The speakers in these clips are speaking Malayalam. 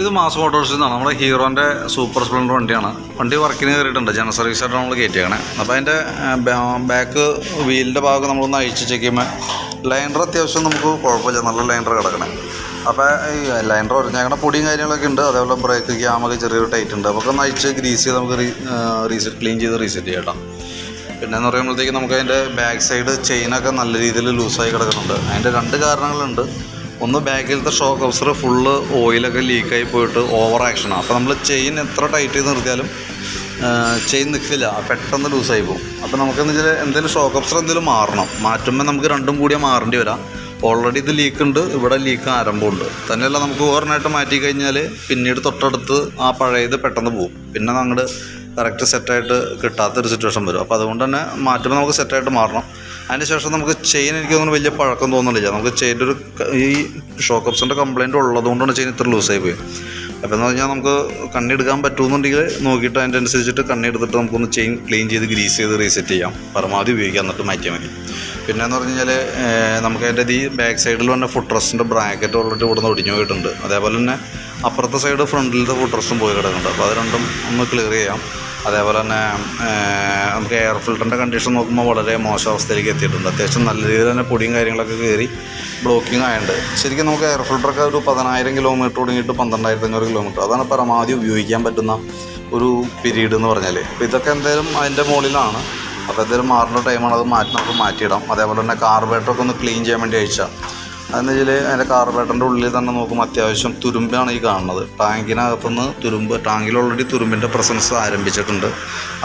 ഇത് മാസ് മോട്ടോഴ്സിൽ നിന്നാണ് നമ്മുടെ ഹീറോന്റെ സൂപ്പർ സ്പ്ലെൻഡർ വണ്ടിയാണ്. വണ്ടി വർക്കിന് കയറിയിട്ടുണ്ട് ജനറൽ സർവീസായിട്ട് നമ്മൾ കയറ്റിയാണ് അപ്പോൾ അതിന്റെ ബാക്ക് വീലിന്റെ ഭാഗം നമ്മളൊന്ന് അഴിച്ച് ചെക്ക് ചെയ്യുമ്പോൾ ലൈനർ അത്യാവശ്യം നമുക്ക് കുഴപ്പമില്ല. നല്ല ലൈനർ കിടക്കണേ. അപ്പോൾ ഈ ലൈനർ ഒറിഞ്ഞാക്കണ പൊടിയും കാര്യങ്ങളൊക്കെ ഉണ്ട്. അതേപോലെ ബ്രേക്ക് ക്യാമൊക്കെ ചെറിയൊരു ടൈറ്റ് ഉണ്ട്. അപ്പോൾ ഒന്ന് അഴിച്ച് ഗ്രീസ് ചെയ്ത് നമുക്ക് റീസെറ്റ് ക്ലീൻ ചെയ്ത് റീസെറ്റ് ചെയ്യട്ടോ പിന്നെ എന്ന് പറയുമ്പോഴത്തേക്ക് നമുക്ക് അതിന്റെ ബാക്ക് സൈഡ് ചെയിനൊക്കെ നല്ല രീതിയിൽ ലൂസായി കിടക്കുന്നുണ്ട്. അതിന്റെ രണ്ട് കാരണങ്ങളുണ്ട്. ഒന്ന് ബാക്കിലത്തെ ഷോക്ക് ഓഫ്സർ ഫുള്ള് ഓയിലൊക്കെ ലീക്കായി പോയിട്ട് ഓവർ ആക്ഷനാണ് അപ്പോൾ നമ്മൾ ചെയിൻ എത്ര ടൈറ്റ് ചെയ്ത് നിർത്തിയാലും ചെയിൻ നിൽക്കില്ല. പെട്ടെന്ന് ലൂസായി പോകും. അപ്പോൾ നമുക്കെന്ന് വെച്ചാൽ എന്തെങ്കിലും ഷോക്ക് ഓഫ്സർ എന്തെങ്കിലും മാറണം. മാറ്റുമ്പോൾ നമുക്ക് രണ്ടും കൂടിയേ മാറേണ്ടി വരാം. ഓൾറെഡി ഇത് ലീക്ക് ഉണ്ട് ഇവിടെ ലീക്ക് ആരംഭമുണ്ട്. തന്നെയല്ല നമുക്ക് ഓവർനായിട്ട് മാറ്റി കഴിഞ്ഞാൽ പിന്നീട് തൊട്ടടുത്ത് ആ പഴയത് പെട്ടെന്ന് പോകും പിന്നെ അങ്ങോട്ട് കറക്റ്റ് സെറ്റായിട്ട് കിട്ടാത്തൊരു സിറ്റുവേഷൻ വരും. അപ്പോൾ അതുകൊണ്ട് തന്നെ മാറ്റുമ്പോൾ നമുക്ക് സെറ്റായിട്ട് മാറണം. അതിന് ശേഷം നമുക്ക് ചെയിൻ എനിക്ക് തോന്നുന്നു വലിയ പഴക്കം തോന്നുന്നില്ല. നമുക്ക് ചെയിന്റെ ഒരു ഈ ഈ ഷോക്കപ്സിന്റെ കംപ്ലയിന്റ് ഉള്ളതുകൊണ്ടാണ് ചെയിൻ ഇത്ര ലൂസായി പോയി അപ്പോൾ എന്ന് പറഞ്ഞാൽ നമുക്ക് കണ്ണെടുക്കാൻ പറ്റുമെന്നുണ്ടെങ്കിൽ നോക്കിയിട്ട് അതിന്റെ അനുസരിച്ചിട്ട് കണ്ണെടുത്തിട്ട് നമുക്കൊന്ന് ചെയിൻ ക്ലീൻ ചെയ്ത് ഗ്രീസ് ചെയ്ത് റീസെറ്റ് ചെയ്യാം. പരമാവധി ഉപയോഗിക്കാം എന്നിട്ട് മാറ്റിയാൽ മതി. പിന്നെ എന്ന് പറഞ്ഞു കഴിഞ്ഞാൽ നമുക്ക് അതിന്റെ ഈ ബാക്ക് സൈഡിൽ വന്ന ഫുഡ് റെസ്റ്റിന്റെ ബ്രാക്കറ്റ് ഓൾറെഡി ഇവിടെ നിന്ന് ഒടിഞ്ഞു പോയിട്ടുണ്ട്. അതേപോലെ തന്നെ അപ്പുറത്തെ സൈഡ് ഫ്രണ്ടിലത്തെ ഫുഡ് റെസ്റ്റും പോയി കിടക്കുന്നുണ്ട്. അപ്പോൾ അത് രണ്ടും ഒന്ന് ക്ലിയർ ചെയ്യാം. അതേപോലെ തന്നെ നമുക്ക് എയർ ഫിൽറ്ററിന്റെ കണ്ടീഷൻ നോക്കുമ്പോൾ വളരെ മോശം അവസ്ഥയിലേക്ക് എത്തിയിട്ടുണ്ട്. അത്യാവശ്യം നല്ല രീതിയിൽ തന്നെ പൊടിയും കാര്യങ്ങളൊക്കെ കയറി ബ്ലോക്കിംഗ് ആയതുകൊണ്ട് ശരിക്കും നമുക്ക് എയർ ഫിൽറ്ററൊക്കെ ഒരു പതിനായിരം കിലോമീറ്റർ തുടങ്ങിയിട്ട് പന്ത്രണ്ടായിരത്തി അഞ്ഞൂറ് കിലോമീറ്റർ അതാണ് പരമാവധി ഉപയോഗിക്കാൻ പറ്റുന്ന ഒരു പീരീഡ് എന്ന് പറഞ്ഞാൽ അപ്പോൾ ഇതൊക്കെ എന്തായാലും അതിന്റെ മുകളിലാണ്. അപ്പോൾ എന്തായാലും മാറേണ്ട ടൈമാണ് അത് മാറ്റി നമുക്ക് മാറ്റിയിടാം. അതേപോലെ തന്നെ കാർബേറ്ററൊക്കെ ഒന്ന് ക്ലീൻ ചെയ്യാൻ വേണ്ടി അയച്ചാൽ അതെന്ന് വെച്ചാൽ അതിന്റെ കാർബേറ്ററിന്റെ ഉള്ളിൽ തന്നെ നോക്കുമ്പോൾ അത്യാവശ്യം തുരുമ്പാണ് ഈ കാണുന്നത്. ടാങ്കിനകത്തുനിന്ന് തുരുമ്പ് ടാങ്കിൽ ഓൾറെഡി തുരുമ്പിന്റെ പ്രസൻസ് ആരംഭിച്ചിട്ടുണ്ട്.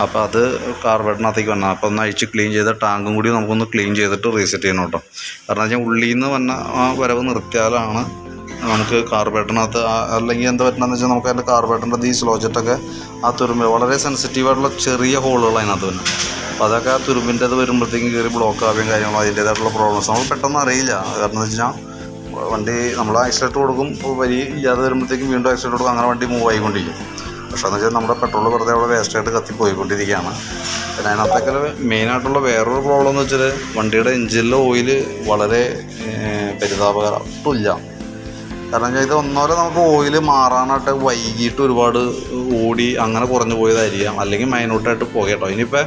അപ്പോൾ അത് കാർബേറ്ററിനകത്തേക്ക് വന്നാൽ അപ്പോൾ ഒന്ന് അഴിച്ച് ക്ലീൻ ചെയ്ത ടാങ്കും കൂടി നമുക്കൊന്ന് ക്ലീൻ ചെയ്തിട്ട് റീസെറ്റ് ചെയ്യണം കേട്ടോ. കാരണം വെച്ചാൽ ഉള്ളിൽ നിന്ന് വന്ന വരവ് നിർത്തിയാലാണ് നമുക്ക് കാർബേറ്ററിനകത്ത് അല്ലെങ്കിൽ എന്താ പറ്റണമെന്ന് വെച്ചാൽ നമുക്ക് അതിന്റെ കാർബേറ്ററിന്റെ ഈ സ്ലോജറ്റൊക്കെ ആ തുരുമ്പ് വളരെ സെൻസിറ്റീവായിട്ടുള്ള ചെറിയ ഹോളുകൾ അതിനകത്ത് തന്നെ അപ്പോൾ അതൊക്കെ ആ തുരുമ്പിന്റെ അത് വരുമ്പോഴത്തേക്കും കയറി ബ്ലോക്ക് ആവുകയും കാര്യങ്ങളും അതിന്റേതായിട്ടുള്ള പ്രോബ്ലംസ് നമ്മൾ പെട്ടെന്ന് അറിയില്ല. കാരണം എന്ന് വെച്ചാൽ വണ്ടി നമ്മൾ ആക്സിഡന്റ് കൊടുക്കും വരി ഇല്ലാതെ വരുമ്പോഴത്തേക്കും വീണ്ടും ആക്സിഡന്റ് കൊടുക്കും അങ്ങനെ വണ്ടി മൂവ് ആയിക്കൊണ്ടിരിക്കും. പക്ഷേ എന്ന് വെച്ചാൽ നമ്മുടെ പെട്രോൾ വെറുതെ അവിടെ വേസ്റ്റായിട്ട് കത്തിപ്പോയിക്കൊണ്ടിരിക്കുകയാണ്. പിന്നെ അതിനകത്തൊക്കെ മെയിനായിട്ടുള്ള വേറൊരു പ്രോബ്ലം എന്ന് വെച്ചാൽ വണ്ടിയുടെ എഞ്ചിനിലെ ഓയിൽ വളരെ പരിതാപകരം ഒട്ടുമില്ല കാരണം വെച്ചാൽ ഇത് ഒന്നോലെ നമുക്ക് ഓയിൽ മാറാനായിട്ട് വൈകിട്ട് ഒരുപാട് ഓടി അങ്ങനെ കുറഞ്ഞു പോയതായിരിക്കാം. അല്ലെങ്കിൽ മൈനൂട്ടായിട്ട് പോകട്ടോ. ഇനിയിപ്പോൾ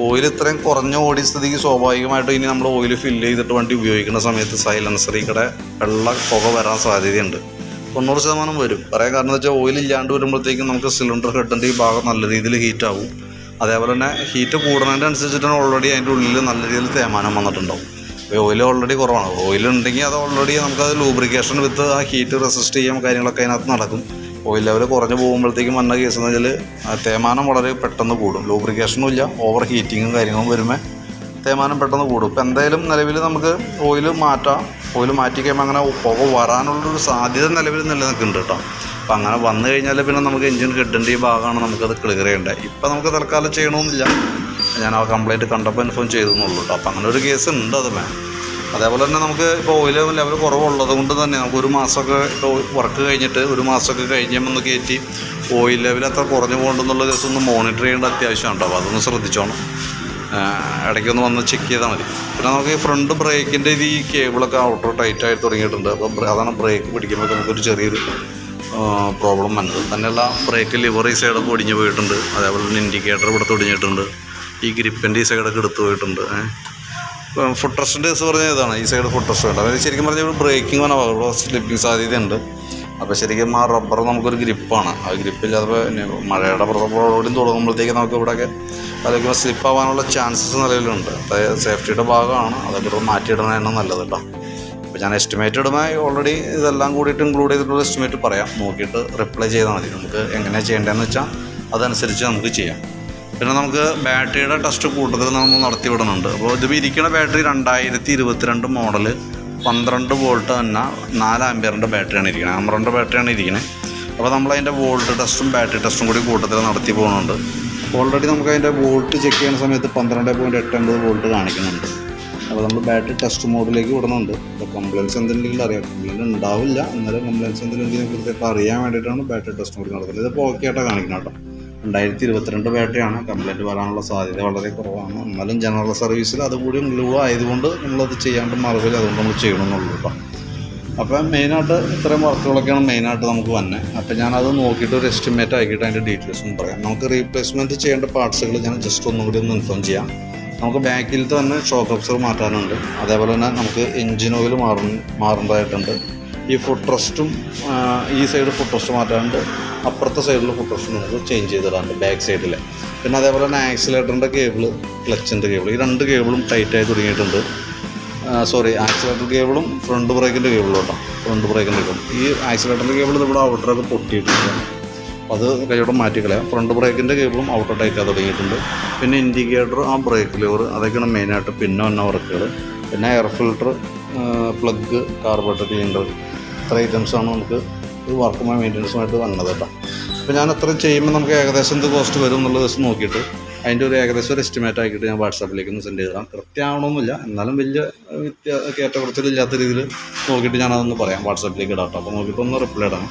ഓയിൽ ഇത്രയും കുറഞ്ഞ ഓടി സ്ഥിതിക്ക് സ്വാഭാവികമായിട്ട് ഇനി നമ്മൾ ഓയിൽ ഫില്ല് ചെയ്തിട്ട് വണ്ടി ഉപയോഗിക്കുന്ന സമയത്ത് സൈലൻസറി കടെ വെള്ള പുക വരാൻ സാധ്യതയുണ്ട്. തൊണ്ണൂറ് ശതമാനം വരും. പറയാൻ കാരണം എന്ന് വെച്ചാൽ ഓയിൽ ഇല്ലാണ്ട് വരുമ്പോഴത്തേക്കും നമുക്ക് സിലിണ്ടർ ഹെഡിന്റെ ഈ ഭാഗം നല്ല രീതിയിൽ ഹീറ്റ് ആവും. അതേപോലെ തന്നെ ഹീറ്റ് കൂടുന്നതിന്റെ അനുസരിച്ചിട്ടാണ് ഓൾറെഡി അതിന്റെ ഉള്ളിൽ നല്ല രീതിയിൽ തേമാനം വന്നിട്ടുണ്ടാവും. ഓയിൽ ഓൾറെഡി കുറവാണ്. ഓയിൽ ഉണ്ടെങ്കിൽ അത് ഓൾറെഡി നമുക്കത് ലൂബ്രിക്കേഷൻ വിത്ത് ആ ഹീറ്റ് റെസിസ്റ്റ് ചെയ്യാൻ കാര്യങ്ങളൊക്കെ അതിനകത്ത് നടക്കും. ഓയിൽ ലെവൽ കുറഞ്ഞു പോകുമ്പോഴത്തേക്കും വന്ന കേസ് എന്ന് വെച്ചാൽ തേമാനം വളരെ പെട്ടെന്ന് കൂടും. ലൂബ്രിക്കേഷനും ഇല്ല ഓവർ ഹീറ്റിങ്ങും കാര്യങ്ങളും വരുമ്പോൾ തേമാനം പെട്ടെന്ന് കൂടും. ഇപ്പം എന്തായാലും നിലവിൽ നമുക്ക് ഓയിൽ മാറ്റാം. ഓയിൽ മാറ്റി കഴിയുമ്പോൾ അങ്ങനെ പുക വരാനുള്ളൊരു സാധ്യത നിലവിൽ നിലനിൽക്കുന്നുണ്ട് കേട്ടോ. അപ്പം അങ്ങനെ വന്നു കഴിഞ്ഞാൽ പിന്നെ നമുക്ക് എഞ്ചിൻ ഹെഡിന്റെ ഈ ഭാഗമാണ് നമുക്കത് ക്ലിയർ ചെയ്യേണ്ടത്. ഇപ്പം നമുക്ക് തൽക്കാലം ചെയ്യണമെന്നില്ല ഞാൻ ആ കംപ്ലയിന്റ് കണ്ടപ്പോൾ ഇൻഫോം ചെയ്തു എന്നുള്ളൂ കേട്ടോ അപ്പം അങ്ങനെ ഒരു കേസ് ഉണ്ട് അത് മാം അതേപോലെ തന്നെ നമുക്ക് ഇപ്പോൾ ഓയിൽ ലെവൽ കുറവുള്ളത് കൊണ്ട് തന്നെ നമുക്ക് ഒരു മാസമൊക്കെ ഇപ്പോൾ വർക്ക് കഴിഞ്ഞിട്ട് ഒരു മാസമൊക്കെ കഴിഞ്ഞ് ഒന്ന് കയറ്റി ഓയിൽ ലെവൽ അത്ര കുറഞ്ഞു പോകണ്ടെന്നുള്ള കേസ് ഒന്ന് മോണിറ്റർ ചെയ്യേണ്ട അത്യാവശ്യമാണ് കേട്ടോ അപ്പോൾ അതൊന്ന് ശ്രദ്ധിച്ചോണം. ഇടയ്ക്കൊന്ന് വന്ന് ചെക്ക് ചെയ്താൽ മതി. പിന്നെ നമുക്ക് ഈ ഫ്രണ്ട് ബ്രേക്കിന്റെ ഇത് ഈ കേബിളൊക്കെ ഔട്ടർ ടൈറ്റ് ആയി തുടങ്ങിയിട്ടുണ്ട്. അപ്പോൾ അതാണ് ബ്രേക്ക് പിടിക്കുമ്പോൾ നമുക്കൊരു ചെറിയൊരു പ്രോബ്ലം വന്നത്. തന്നെയല്ല ബ്രേക്ക് ലിവറി സൈഡൊക്കെ ഒടിഞ്ഞു പോയിട്ടുണ്ട്. അതേപോലെ തന്നെ ഇൻഡിക്കേറ്റർ ഇവിടെ ഒടിഞ്ഞിട്ടുണ്ട് ഈ ഗ്രിപ്പിന്റെ ഈ സൈഡൊക്കെ എടുത്തു പോയിട്ടുണ്ട്. ഫുഡ് ട്രസ്റ്റിന്റെ കേസ് പറഞ്ഞാൽ ഇതാണ്. ഈ സൈഡ് ഫുഡ് ട്രസ്റ്റ് ഉണ്ട് അതായത് ശരിക്കും പറഞ്ഞാൽ ബ്രേക്കിംഗ് വേണം സ്ലിപ്പിംഗ് സാധ്യതയുണ്ട്. അപ്പോൾ ശരിക്കും ആ റബ്ബർ നമുക്കൊരു ഗ്രിപ്പാണ്. ആ ഗ്രിപ്പില്ലാതെ പിന്നെ മഴയുടെ പ്രസവത്തോടും തുടങ്ങുമ്പോഴത്തേക്ക് നമുക്ക് ഇവിടെയൊക്കെ അതൊക്കെ സ്ലിപ്പ് ആവാനുള്ള ചാൻസസ് നിലവിലുണ്ട്. അതായത് സേഫ്റ്റിയുടെ ഭാഗമാണ്. അതൊക്കെ മാറ്റിയിടുന്നതാണ് നല്ലത് കേട്ടോ. അപ്പോൾ ഞാൻ എസ്റ്റിമേറ്റ് ഇടുമ്പോൾ ഓൾറെഡി ഇതെല്ലാം കൂടിയിട്ട് ഇൻക്ലൂഡ് ചെയ്തിട്ടുള്ള എസ്റ്റിമേറ്റ് പറയാം. നോക്കിയിട്ട് റിപ്ലൈ ചെയ്താൽ മതി. നമുക്ക് എങ്ങനെയാണ് ചെയ്യേണ്ടതെന്ന് വെച്ചാൽ അതനുസരിച്ച് നമുക്ക് ചെയ്യാം. പിന്നെ നമുക്ക് ബാറ്ററിയുടെ ടെസ്റ്റ് കൂടുതൽ നമ്മൾ നടത്തി വിടുന്നുണ്ട്. അപ്പോൾ ഇത് ഇരിക്കുന്ന ബാറ്ററി രണ്ടായിരത്തി ഇരുപത്തിരണ്ട് മോഡൽ പന്ത്രണ്ട് വോൾട്ട് തന്നെ നാല് ആംബിയറിന്റെ ബാറ്ററിയാണ് ഇരിക്കുന്നത് ആമറിന്റെ ബാറ്ററിയാണ് ഇരിക്കുന്നത് അപ്പോൾ നമ്മളതിന്റെ വോൾട്ട് ടെസ്റ്റും ബാറ്ററി ടെസ്റ്റും കൂടി കൂട്ടത്തിൽ നടത്തി പോകുന്നുണ്ട്. ഓൾറെഡി നമുക്ക് അതിന്റെ വോൾട്ട് ചെക്ക് ചെയ്യുന്ന സമയത്ത് പന്ത്രണ്ട് പോയിന്റ് എട്ട് ഒമ്പത് വോൾട്ട് കാണിക്കുന്നുണ്ട്. അപ്പോൾ നമ്മൾ ബാറ്ററി ടെസ്റ്റ് മോഡിലേക്ക് വിടുന്നുണ്ട്. അപ്പോൾ കംപ്ലയിൻസ് എന്തെങ്കിലും അറിയാം. കംപ്ലയിന്റ് ഉണ്ടാവില്ല. എന്നാലും കംപ്ലയിൻസ് എന്തെങ്കിലും കൃത്യമായിട്ട് അറിയാൻ വേണ്ടിയിട്ടാണ് ബാറ്ററി ടെസ്റ്റ് മോഡിൽ നടത്തുന്നത്. ഇതിപ്പോൾ ഓക്കെ ആയിട്ടാണ് കാണിക്കുന്നത് കേട്ടോ. രണ്ടായിരത്തി ഇരുപത്തിരണ്ട് ബാറ്ററിയാണ് കംപ്ലൈന്റ് വരാനുള്ള സാധ്യത വളരെ കുറവാണ്. എന്നാലും ജനറൽ സർവീസിൽ അതുകൂടി ഇൻക്ലൂഡ് ആയതുകൊണ്ട് നമ്മളത് ചെയ്യാണ്ട് മറുപടി അതുകൊണ്ട് നമ്മൾ ചെയ്യണമെന്നുള്ളൂ കേട്ടോ. അപ്പം മെയിനായിട്ട് ഇത്രയും വർക്കുകളൊക്കെയാണ് മെയിനായിട്ട് നമുക്ക് വന്നത് അപ്പം ഞാനത് നോക്കിയിട്ട് ഒരു എസ്റ്റിമേറ്റ് ആക്കിയിട്ട് അതിന്റെ ഡീറ്റെയിൽസും പറയാം. നമുക്ക് റീപ്ലേസ്മെന്റ് ചെയ്യേണ്ട പാർട്സുകൾ ഞാൻ ജസ്റ്റ് ഒന്നും കൂടി ഒന്ന് ഇൻഫോം ചെയ്യാം. നമുക്ക് ബാക്കിൽ തന്നെ ഷോക്ക് അബ്സർ മാറ്റാനുണ്ട്. അതേപോലെ തന്നെ നമുക്ക് എൻജിൻ ഓയിൽ മാറും മാറേണ്ടതായിട്ടുണ്ട്. ഈ ഫുഡ് ട്രസ്റ്റും ഈ സൈഡ് ഫുഡ് ട്രസ്റ്റ് മാറ്റാണ്ട് അപ്പുറത്തെ സൈഡിൽ ഫുഡ് ട്രസ്റ്റ് നമുക്ക് ചേഞ്ച് ചെയ്തിടാണ്ട് ബാക്ക് സൈഡിൽ പിന്നെ അതേപോലെ തന്നെ ആക്സിലേറ്ററിന്റെ കേബിൾ ക്ലച്ചിന്റെ കേബിൾ ഈ രണ്ട് കേബിളും ടൈറ്റായി തുടങ്ങിയിട്ടുണ്ട്. സോറി ആക്സിലേറ്റർ കേബിളും ഫ്രണ്ട് ബ്രേക്കിന്റെ കേബിളും കേട്ടോ. ഫ്രണ്ട് ബ്രേക്കിന്റെ കേബിൾ ഈ ആക്സിലേറ്ററിന്റെ കേബിൾ ഇവിടെ ഔട്ടറൊക്കെ പൊട്ടിയിട്ടുണ്ട്. അത് കൈയോടെ മാറ്റിക്കളയാം. ഫ്രണ്ട് ബ്രേക്കിന്റെ കേബിളും ഔട്ടർ ടൈറ്റാൻ തുടങ്ങിയിട്ടുണ്ട്. പിന്നെ ഇൻഡിക്കേറ്റർ ആ ബ്രേക്ക് ലിവർ അതൊക്കെയാണ് മെയിനായിട്ട് പിന്നെ വന്ന വർക്കുകൾ പിന്നെ air filter plug carburettor cleaner ഇത്ര ഐറ്റംസാണ് നമുക്ക് ഈ വർക്കുമായി മെയിന്റനൻസുമായിട്ട് വന്നത് കേട്ടോ അപ്പോൾ ഞാൻ അത്ര ചെയ്യുമ്പോൾ നമുക്ക് ഏകദേശം എന്ത് കോസ്റ്റ് വരും എന്നുള്ള ദിവസം നോക്കിയിട്ട് അതിന്റെ ഒരു ഏകദേശം ഒരു എസ്റ്റിമേറ്റ് ആക്കിയിട്ട് ഞാൻ വാട്സാപ്പിലേക്ക് ഒന്ന് സെൻഡ് ചെയ്തതാണ് കൃത്യമാവണമെന്നില്ല എന്നാലും വലിയ വ്യത്യ ഏറ്റക്കുറച്ചിലില്ലാത്ത രീതിയിൽ നോക്കിയിട്ട് ഞാനതൊന്ന് പറയാം. വാട്സാപ്പിലേക്ക് ഇടാം കേട്ടോ അപ്പോൾ നോക്കിയിട്ട് ഒന്ന് റിപ്ലൈ ഇടണം.